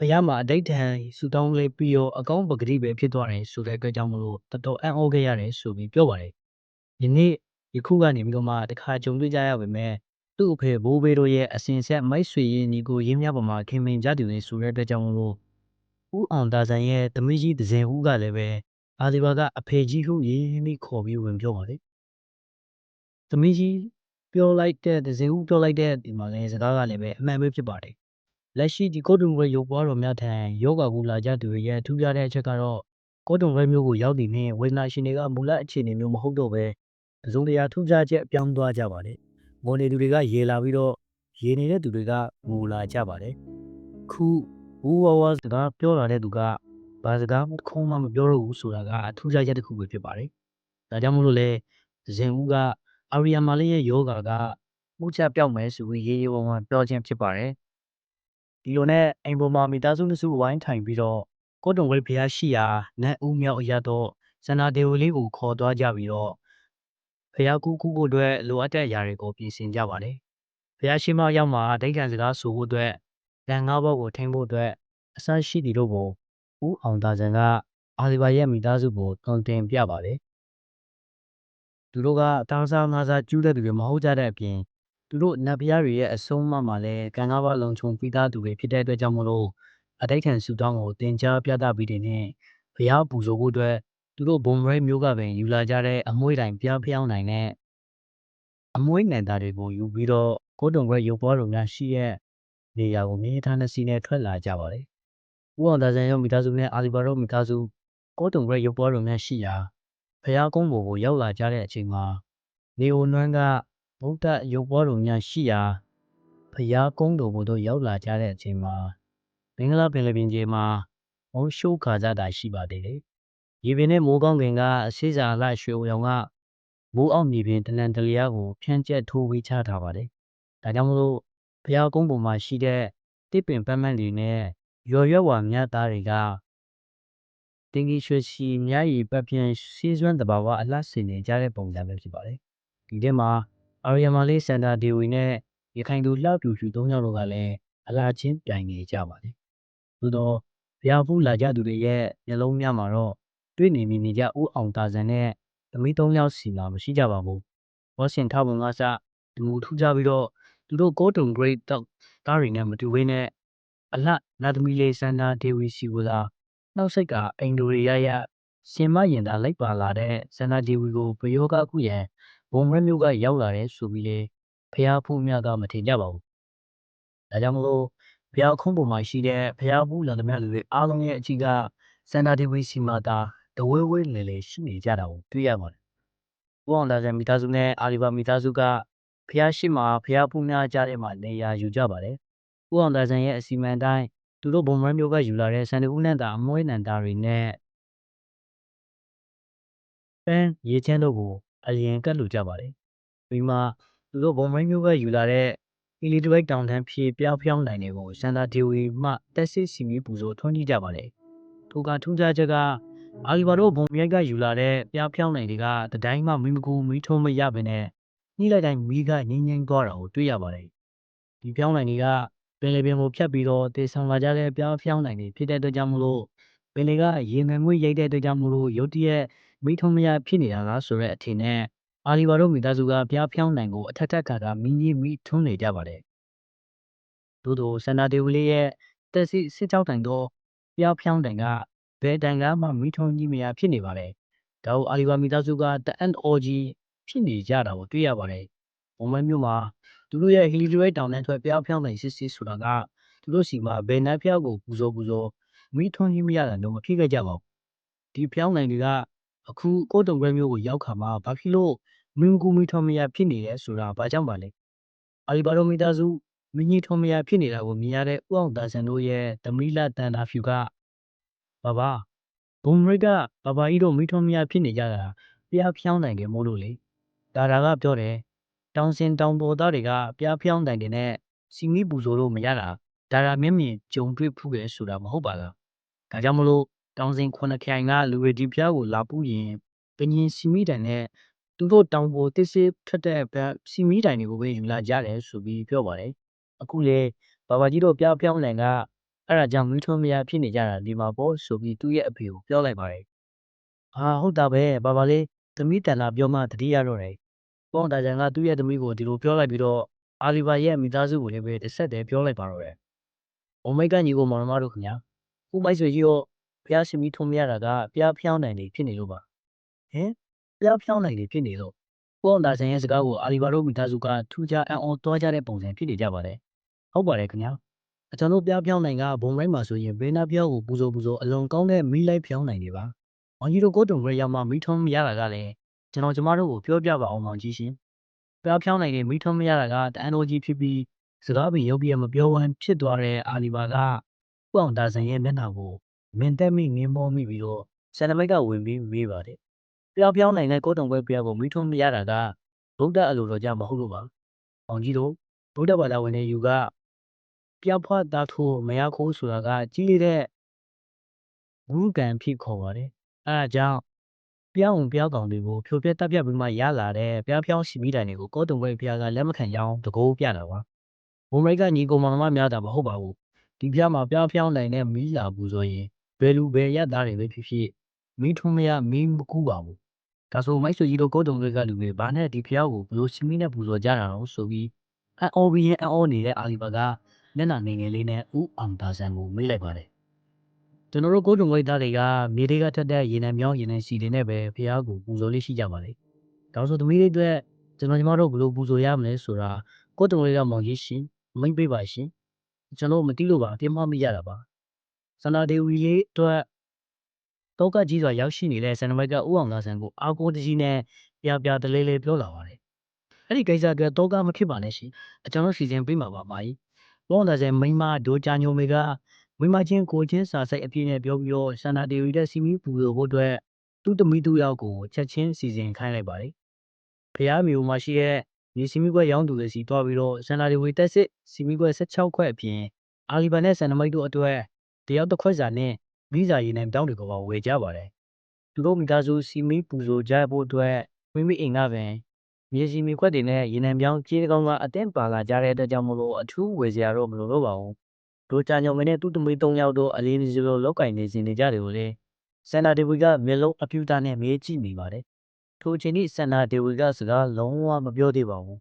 A: ဖရားမှာအတိတ်ထန်ဆူတောင်းလေးပြီးတော့အကောင်းပဂတိပဲဖြစ်သွားတယ်ဆိုတဲ့အတွက်ကြောင့်မလို့တော်တော်အံ့ဩခဲ့ရတယ်ဆိုပြီးပြောပါတယ်ယနေ့ယခုကနေပြီးတော့မှတခါကြုံတွေ့ကြရပါမယ်သူ့အဖေဘိုးဘေးတို့ရဲ့အစဉ်ဆက်မိုက်ဆွေရင်းညီကိုရင်းများပေါ်မှာခင်မင်ကြသူတွေဆိုတဲ့အတွက်ကြောင့်မလို့ဦးအောင်တာဆန်ရဲ့သမီးကြီးဒဇင်ဦးကလည်းပဲအာဒီဘာကအဖေကြီးဟုရင်းမိခေါ်ပြီးဝင်ပြောပါလေသမီးကြီးပြောလိုက်တဲ့ဒဇင်ဦးပြောလိုက်တဲ့ဒီမှာလည်းစကားကလည်းပဲအမှန်ပဲဖြစ်ပါတယ် လက်ရှိဒီကိုတုံဝဲရုပ်ပွားတော်များထံယောဂကူလာကြသူတွေရဲ့ထူးခြားတဲ့အချက်ကတော့ကိုတုံဝဲမျိုးကိုရောက်တည်နေဝေဒနာရှင်တွေကမူလအခြေအနေမျိုးမဟုတ်တော့ပဲအစုံတရာထူးခြားချက်အပြောင်းသွားကြပါတယ်ငိုနေသူတွေကရေလာပြီးတော့ရေနေတဲ့သူတွေကငိုလာကြပါတယ်ခုဘူးဝဝစကားပြောလာတဲ့သူကဘာစကားမှတစ်ခုမှမပြောတော့ဘူးဆိုတာကအထူးခြားချက်တစ်ခုပဲဖြစ်ပါတယ်ဒါကြောင့်မို့လို့လေဇင်ဦးကအာရီယာမာလေးရဲ့ယောဂါကမှုချပြောက်မယ်ဆိုပြီးရေးရေးဝဝပြောခြင်းဖြစ်ပါတယ် ဒီလိုနဲ့အိမ်ပေါ်မှာမိသားစုနှစ်စုဝိုင်းထိုင်ပြီးတော့ကိုတုံဝဲဖျားရှိရာနတ်ဦးမြောက်အရတော့စန္ဒာဒေဝလေးကိုခေါ်သွားကြပြီးတော့ဖျားကူးကူးဖို့အတွက်လိုအပ်တဲ့အရာတွေကိုပြင်ဆင်ကြပါတယ်ဖျားရှိမရောက်မှာဒိဋ္ဌံစကားဆိုဖို့အတွက်လန်ငါးဘောက်ကိုထိန်းဖို့အတွက်အဆရှိတီတို့ကိုဦးအောင်သာဇန်ကအာလီဘာရဲ့မိသားစုကိုတွန်တင်ပြပါတယ်သူတို့ကအသားစားငါးစားကျူးတဲ့သူတွေမဟုတ်ကြတဲ့အပြင် သူတို့နတ်ဖျားတွေရဲ့အဆုံးအမမှာလည်းကံကားပါလုံခြုံပြီးသားသူတွေဖြစ်တဲ့အတွက်ကြောင့်မလို့အတိတ်ထန်ဆူတောင်းကိုတင် जा ပြသပြီးတဲ့နဲ့ဘုရားပူဇော်ဖို့အတွက်သူတို့ဘုံရဲမျိုးကပင်ယူလာကြတဲ့အမွှေးတိုင်ပြားဖျောင်းနိုင်တဲ့အမွှေးနံသားတွေကိုယူပြီးတော့ကိုတုံခွဲရုပ်ပွားတော်များရှိရဲ့နေရာကိုမြေထားနှစ်စီးနဲ့ထွက်လာကြပါတယ်။ဦးအောင်သာဆန်ရောမိသားစုနဲ့အာလီဘာရောမိသားစုကိုတုံခွဲရုပ်ပွားတော်များရှိရာဘះကုန်းပေါ်ကိုရောက်လာကြတဲ့အချိန်မှာနေအိုနွမ်းက ဗုဒ္ဓရုပ်ပွားတော်များရှိရာဘုရားကုန်းတော်ပေါ်သို့ရောက်လာကြတဲ့အချိန်မှာမင်္ဂလာပင်လယ်ပြင်ကြီးမှာမုံရှိုးခါကြတာရှိပါသေးတယ်။ရေပင်နဲ့မိုးကောင်းကင်ကအစိစာအလှရွှေအိုရောင်ကမိုးအောင်မြေပြင်တလန်တလျားကိုဖြန့်ကျက်ထိုးဝေးချထားပါတယ်။ဒါကြောင့်မလို့ဘုရားကုန်းပေါ်မှာရှိတဲ့တစ်ပင်ပန်းပန်းတွေနဲ့ရွယ်ရွက်ဝါမြတ်သားတွေကတင်ကြီးရွှေစီမြားရီပတ်ပြင်းစီးစွမ်းတဘာဝအလှဆင်နေကြတဲ့ပုံစံပဲဖြစ်ပါတယ်။ဒီထဲမှာ အာရီယမာလေးစန်တာဒေဝီနဲ့ရခိုင်သူလှပြူဖြူသုံးယောက်တို့ကလည်းအလှချင်းပြိုင်နေကြပါတယ်။သို့တော့ဘုရားဖူးလာကြသူတွေရဲ့မျက်လုံးများမှာတော့တွေ့နေမိနေကြဦးအောင်တာဇန်နဲ့သမီးသုံးယောက်စီမှာမရှိကြပါဘူး။ဘောဆင်ထောက်ဝင်ကစဒီမူထူးကြပြီးတော့သူတို့ကိုတုံ grade တော့တားတွေနဲ့မတူဘဲနဲ့အလှနာသမီလေးစန္ဒာဒေဝီစီကလာနှောက်စိတ်ကအင်ဒိုရီယာရရှင်မရင်သာလိုက်ပါလာတဲ့စန္ဒာဒေဝီကိုဘယောကအခုရန် ဘုံရဲမျိုးကရောက်လာတဲ့ဆိုပြီးလေဖះဖူးမြတ်ကမထင်ကြပါဘူး။ဒါကြောင့်မလို့ဖះခုံးပေါ်မှာရှိတဲ့ဖះဖူးလာသမျှလူတွေအားလုံးရဲ့အကြည့်ကစန္ဒာဒေဝီစီမာတာတဝဲဝဲလေလေရှိနေကြတာကိုတွေ့ရပါတယ်။ဘုအောင်ဒါဇန်မိသားစုနဲ့အာလီဘာမိသားစုကဖះရှိမှာဖះဖူးများကြားထဲမှာနေရာယူကြပါတယ်။ဦးအောင်ဒါဇန်ရဲ့အစီအမံတိုင်းသူတို့ဘုံမမျိုးကယူလာတဲ့စန္ဒဦးနန္တာအမွှေးနန္တာတွေနဲ့ပန်းရေချမ်းတို့ကို အရင်ကတ်လူကြပါတယ်။ဒီမှာသူတို့ဘုံမမျိုးကယူလာတဲ့အီလီတဝိုက်တောင်တန်းဖြည့်ပြောင်းဖြောင်းနိုင်တွေကိုစန္ဒာဒေဝီမှတက်စစ်စီမီပူဇော်ထွန်းကြည့်ကြပါတယ်။ထိုကထူးခြားချက်ကအာလီဘာတို့ဘုံမြိုက်ကယူလာတဲ့ပြောင်းဖြောင်းနိုင်တွေကတတိုင်းမှမီမကူမီထုံးမရဘဲနဲ့နှိလိုက်တိုင်းမီးကငင်းငင်းသွားတာကိုတွေ့ရပါတယ်။ဒီပြောင်းနိုင်တွေကပင်လေပင်ကိုဖြတ်ပြီးတော့တေဆောင်လာကြတဲ့ပြောင်းဖြောင်းနိုင်တွေဖြစ်တဲ့အတွက်ကြောင့်မလို့ပင်လေကရေငွေငွေရိုက်တဲ့အတွက်ကြောင့်မလို့ရုတ်တရက် မီးထုံးမရဖြစ်နေတာလားဆိုတဲ့အထင်နဲ့အာလီဘာတို့မိသားစုကပြားဖြောင်းနိုင်ကိုအထက်ထက်ခါကမင်းကြီးမီးထွန်းနေကြပါတယ်။သို့သောစန္ဒာဒေဝီလေးရဲ့တက်စီစစ်ကြောက်တိုင်တော့ပြားဖြောင်းတိုင်ကဘယ်တိုင်ကမှမီးထွန်းကြီးမရဖြစ်နေပါတယ်။ဒါကိုအာလီဘာမိသားစုကတအန်အော်ကြီးဖြစ်နေကြတာကိုတွေ့ရပါတယ်။ဘုံမဲမျိုးမှာသူတို့ရဲ့ဟီလီဒရိုက်တောင်နဲ့ထွက်ပြားဖြောင်းတိုင်စစ်စစ်ဆိုတာကသူတို့စီမှာဘယ်နှက်ဖျောက်ကိုပူဇော်ပူဇော်မီးထွန်းကြီးမရတာတော့မဖြစ်ခဲ့ကြပါဘူး။ဒီဖြောင်းတိုင်တွေက အခု ကိုတုံခွဲမျိုးကို ရောက်ခါမှာ ဘာဖြစ်လို့မင်းကူမီထော်မယာဖြစ်နေတယ်ဆိုတာ ဘာကြောင့်ပါလဲ အာလီဘာဒိုမီတာစုမင်းကြီးထော်မယာဖြစ်နေတာကို မြင်ရတဲ့ဥအောင်တာဆန်တို့ရဲ့ သမီလာတန်တာဖြူက ဘာဘာ ဘုံရိတ်က ဘာဘာကြီးတို့ မီထော်မယာဖြစ်နေကြတာပြားဖြောင်းနိုင်တယ်မို့လို့လေ ဒါဒါကပြောတယ် တောင်စင်တောင်ပေါ်သားတွေကပြားဖြောင်းနိုင်တယ်နဲ့စီမီပူဇော်လို့ မရတာ ဒါဒါမျက်မြင်ကြုံတွေ့ဖူးတယ်ဆိုတာ မဟုတ်ပါလား ဒါကြောင့်မလို့ တောင်စင်ခုနှစ်ခိုင်ကလူတွေဒီဖျားကိုလာပူးရင်ပင်ရင်စီမီတိုင်နဲ့သူတို့တောင်ပေါ်တစ်စစ်ထွက်တဲ့ဘက်စီမီတိုင်တွေကိုပဲယူလာကြတယ်ဆိုပြီးပြောပါတယ်အခုလေဘာဘာကြီးတို့ပြပြောင်းလန်ကအဲ့ဒါကြောင့်မီးထွန်းမရဖြစ်နေကြတာဒီမှာပေါ့ဆိုပြီးသူ့ရဲ့အဖေကိုပြောလိုက်ပါတယ်အာဟုတ်တာပဲဘာဘာလေးသမီးတန်လာပြောမှတတိရတော့တယ်ပေါင်တာကြံကသူ့ရဲ့သမီးကိုဒီလိုပြောလိုက်ပြီးတော့အာလီဘာရဲ့မိသားစုကိုလည်းပဲတစ်ဆက်တည်းပြောလိုက်ပါတော့တယ်။အိုမိတ်ကညီကိုမောင်နှမတို့ခင်ဗျာ။ဦးမိုက်ဆွေကြီးရော ဖျားရှင်ပြီးထုံးမရတာကဖျားဖျောင်းနိုင်နေဖြစ်နေလို့ပါ။ဟင်ဖျားဖျောင်းနိုင်နေဖြစ်နေတော့ကိုအောင်တာဆန်ရဲ့စကားကိုအာလီဘာတို့မိသားစုကထူးခြားအံ့ဩသွားကြတဲ့ပုံစံဖြစ်နေကြပါတယ်။ဟုတ်ပါတယ်ခင်ဗျာ။အကျွန်တော်ဖျားဖျောင်းနိုင်ကဘုံရိုင်းမှာဆိုရင်ဘေးနာဖျောင်းကိုပူဇော်ပူဇော်အလွန်ကောင်းတဲ့မီးလိုက်ဖျောင်းနိုင်နေပါ။မောင်ကြီးတို့ကိုတုံရဲရောက်မှမီးထုံးမရတာကလည်းကျွန်တော်ကျမတို့ကိုပြောပြပါအောင်မောင်ကြီးရှင်။ဖျားဖျောင်းနိုင်တဲ့မီးထုံးမရတာကတန်တော်ကြီးဖြစ်ပြီးစကားပြီးရုပ်ပြမပြောဝမ်းဖြစ်သွားတဲ့အာလီဘာကဥအောင်ဒါဆန်ရဲ့မျက်နှာကို မင်တက်မိငင်းမောမိပြီးတော့ဆန်နမိတ်ကဝင်ပြီးမေးပါတယ်။ပြောင်းပြောင်းနိုင်တဲ့ကိုတုံပွဲပြကိုမိထုံးမရတာကဗုဒ္ဓအလိုတော်ကြမဟုတ်လို့ပါ။အောင်ကြီးတို့ဗုဒ္ဓဘာသာဝင်တဲ့ယူကပြဖွားသားထိုးမရခိုးဆိုတာကကြီးလေးတဲ့ဝုကံဖြစ်ခေါ်ပါတယ်။အဲဒါကြောင့်ပြောင်းပြောင်းကောင်တွေကိုဖြိုပြက်တက်ပြက်ပြီးမှရလာတဲ့ပြားဖြောင်းစီမိတိုင်တွေကိုကောတုံပွဲပြကလက်မခံကြောင်းတကိုးပြတာပါ။ဘုံရိတ်ကညီကောင်မမများတာမဟုတ်ပါဘူး။ဒီပြားမှာပြားဖြောင်းနိုင်တဲ့မီးလာဘူးဆိုရင် ဘယ်လူဘယ်ရသားတွေပဲဖြစ်ဖြစ်မီးထွန်းမရမီးမကူပါဘူးဒါဆိုမိုက်ဆွေကြီးတို့ကိုတုံတွေကလူတွေဘာနဲ့ဒီဖျောက်ကိုဘလို့စီမီနဲ့ပူဇော်ကြတာတော့ဆိုပြီးအန်အော်ဘီရင်အန်အော်နေတဲ့အာလီဘာကမျက်နှာငယ်ငယ်လေးနဲ့ဥအောင်ဒါဆန်ကိုမေးလိုက်ပါတယ်ကျွန်တော်တို့ကိုတုံဝိသားတွေကမြေတွေကထက်တဲ့ရေနံမြောင်းရေနံစီတွေနဲ့ပဲဖျားကိုပူဇော်လေးရှိကြပါလေဒါဆိုသမီးလေးအတွက်ကျွန်တော်ညီမတို့ဘလို့ပူဇော်ရမလဲဆိုတာကိုတုံတွေကမောင်ကြီးရှင်မိတ်ပေးပါရှင်ကျွန်တော်မသိလို့ပါအပြစ်မှမရတာပါ စန္ဒာဒေဝီလေးအတွက်တောကကြီးစွာရောက်ရှိနေတဲ့ဆန္ဒမိုက်ကဥအောင်သာဆန်ကိုအာကိုတကြီးနဲ့ပြပြတလေးလေးပြောလာပါတယ်အဲ့ဒီကိစ္စအတွက်တောကမဖြစ်ပါနဲ့ရှင်အကျွန်တော်စီစဉ်ပေးမှာပါမာကြီးဥအောင်သာဆန်မိန်းမဒိုချာညိုမေကမိန်းမချင်းကိုချင်းစာစိတ်အပြည့်နဲ့ပြောပြီးတော့ဆန္ဒတေဝီတဲ့စီမီပူလို့ဖို့အတွက်သူ့သမီးသူ့ယောက်ကိုချက်ချင်းစီစဉ်ခိုင်းလိုက်ပါတယ်ဖះမျိုးမှာရှိတဲ့ဒီစီမီကွက်ရောင်းသူတွေစီတွားပြီးတော့ဆန္ဒတေဝီတက်စစ်စီမီကွက်16ခွက်အပြင်အာလီဘန်နဲ့ဆန္ဒမိုက်တို့အတွက် တယောက်တစ်ခွက်စာနဲ့မိစာရည်နဲ့တောင်းတွေကိုပါဝယ်ကြပါတယ်သူတို့မိသားစုစီမီပူဇော်ကြဖို့အတွက်မိမိအိမ်ကပင်မြေစီမီခွက်တွေနဲ့ရေနံပြောင်းကြေးကောင်းကအတင်းပါလာကြတဲ့အတွက်ကြောင့်မလို့အထူးဝယ်စရာတော့မလိုတော့ပါဘူးတို့ချာညုံမင်းနဲ့သူ့သမီး၃ယောက်တို့အလေးစီလိုလောက်ကင်နေစင်နေကြတယ်လို့လေဆန္ဒတေဝီကမျက်လုံးအပြူသားနဲ့မေးကြည့်နေပါတယ်ထိုအချိန်ထိဆန္ဒတေဝီကစကားလုံးဝမပြောသေးပါဘူး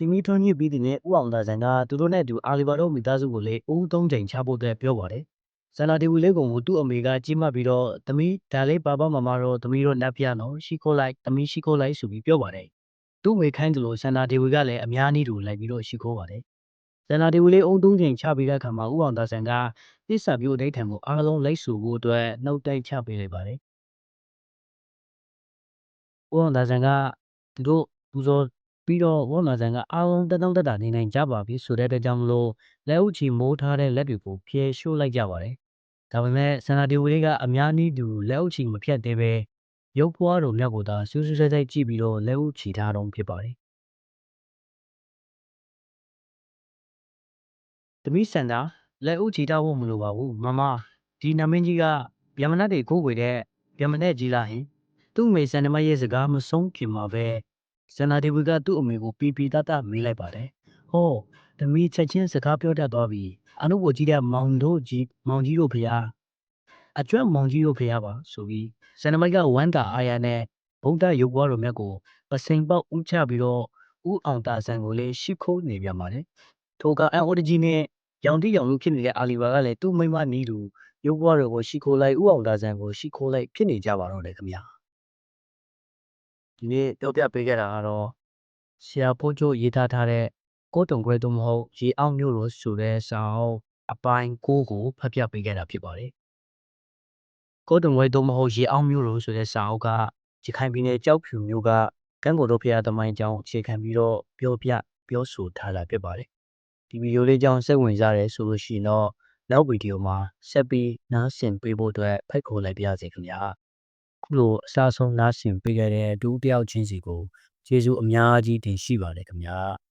A: စီမီထွန်းညစ်ပြီးတဲ့နေ့ဥအောင်သာဆန်ကသူတို့နဲ့အတူအာလီဘာတို့မိသားစုကိုလည်းအဦးသုံးချိန်ချဖို့အတွက်ပြောပါတယ်။ဆန္ဒတီဝီလေးကောင်ကိုသူ့အမေကကြီးမှတ်ပြီးတော့သမီးဒါလေးပါပါမမတော့သမီးတို့နတ်ပြနော်ရှိခိုးလိုက်သမီးရှိခိုးလိုက်ဆိုပြီးပြောပါတယ်။သူ့မေခိုင်းတယ်လို့ဆန္ဒတီဝီကလည်းအများကြီးတူလိုက်ပြီးတော့ရှိခိုးပါတယ်။ဆန္ဒတီဝီလေးအုံသုံးချိန်ချပြီးတဲ့အခါမှာဥအောင်သာဆန်ကသစ္စာပြုအဋိဌံကိုအားလုံးလိုက်ဆိုဖို့အတွက်နှုတ်တိုက်ချပေးလိုက်ပါတယ်။ဥအောင်သာဆန်ကသူတို့ပူဇော် ပြီးတော့ဝေါနာဆန်ကအားလုံးတက်တောင့်တက်တာနေနိုင်ကြပါပြီဆိုတဲ့အတွက်ကြောင့်မလို့လက်ဥချီမိုးထားတဲ့လက်တွေကိုဖြဲရှို့လိုက်ကြပါတယ်။ဒါပေမဲ့ဆန္ဒတီဝလေးကအများနည်းတူလက်ဥချီမဖြတ်သေးပဲရုပ်ဖွားတော်မြတ်ကိုသာစူးစူးဆိုင်ဆိုင်ကြည့်ပြီးတော့လက်ဥချီထားတော့ဖြစ်ပါတယ်။သမီးစန္ဒာလက်ဥချီထားဖို့မလိုပါဘူးမမဒီနမင်းကြီးကဗျမနတ်တွေကိုဝေတဲ့ဗျမနက်ကြီးလားဟင်သူ့အမေစန္ဒမရဲ့စကားမဆုံးခင်မှာပဲ ဇန်နာဒီဝီကသူ့အမေကိုပီပီတတမေးလိုက်ပါတယ်။ဟောသမီးချက်ချင်းစကားပြောတတ်သွားပြီ။အနုဘောကြီးတဲ့မောင်တို့ကြီးမောင်ကြီးတို့ဖျားအကျွတ်မောင်ကြီးတို့ဖျားပါဆိုပြီးဇန်နမိုက်ကဝမ်းတာအာရနဲ့ဗုဒ္ဓရုပ်ဘွားတော်မြတ်ကိုပစိန်ပေါက်ဥချပြီးတော့ဥအောင်တာဆန်ကိုလည်းရှိခိုးနေပြန်ပါတယ်။ထိုကအန်အိုတကြီးနဲ့ရောင်တိရောင်လူဖြစ်နေတဲ့အာလီဘာကလည်းသူ့မိမနီးသူရုပ်ဘွားတော်ကိုရှိခိုးလိုက်ဥအောင်တာဆန်ကိုရှိခိုးလိုက်ဖြစ်နေကြပါတော့တယ်ခင်ဗျာ။ ဒီနေ့ပြောပြပေးခဲ့တာကတော့ဆရာဖိုးချိုရေးသားထားတဲ့ကိုတုံခွဲသို့မဟုတ်ရေအောင်မျိုးလို့ဆိုတဲ့စာအုပ်အပိုင်း9ကိုဖတ်ပြပေးခဲ့တာဖြစ်ပါတယ်။ကိုတုံခွဲသို့မဟုတ်ရေအောင်မျိုးလို့ဆိုတဲ့စာအုပ်ကရခိုင်ပြည်နယ်ကြောက်ဖြူမျိုးကကံကိုတို့ဖရာသမိုင်းကြောင်းအခြေခံပြီးတော့ပြောပြပြောဆိုထားတာဖြစ်ပါတယ်။ဒီဗီဒီယိုလေးကြောင်းစိတ်ဝင်စားတယ်ဆိုလို့ရှိရင်တော့နောက်ဗီဒီယိုမှာဆက်ပြီးနားဆင်ပေးဖို့အတွက်ဖိတ်ခေါ်လိုက်ပါရစေခင်ဗျာ။ ခုလိုအစားဆုံးနားဆင်ပေးခဲ့တဲ့ဒူးတယောက်ချင်းစီကိုကျေးဇူးအများကြီးတင်ရှိပါတယ်ခင်ဗျာ။